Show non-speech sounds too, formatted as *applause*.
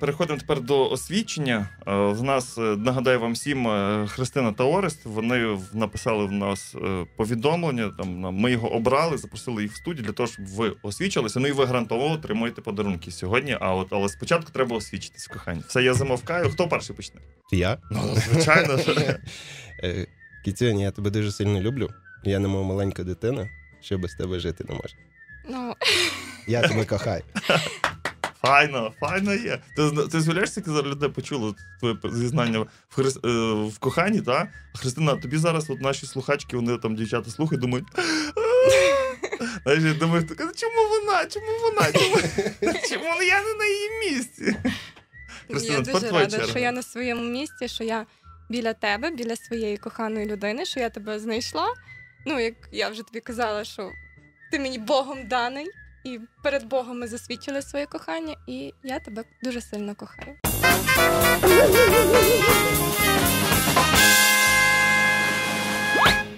переходимо тепер до освічення. Е, В нас е, нагадаю вам всім е, Христина та Орест. Вони написали в нас повідомлення. Там на- ми його обрали, запросили їх в студію для того, щоб ви освічилися. Ну і ви гарантовано отримуєте подарунки сьогодні. А от але спочатку треба освічитись в коханні. Все я замовкаю. Хто перший почне? Я? Ну звичайно. *laughs* Кіцюня, я тебе дуже сильно люблю. Я немов маленька дитина, що без тебе жити не можу. Ну, Я тебе кохаю. *laughs* Файно, файно є. Ти, ти звіляєшся, як людей почули твоє зізнання в, Хрис... е, в коханні, та? Христина, тобі зараз от наші слухачки, вони там дівчата слухають, думають. Знаєш, думаю, «Так, чому вона? Чому вона? Чому, чому я не на її місці? Христина, я дуже рада, черга. що я на своєму місці, що я біля тебе, біля своєї коханої людини, що я тебе знайшла. Ну, як я вже тобі казала, що ти мені Богом даний, і перед Богом ми засвідчили своє кохання, і я тебе дуже сильно кохаю.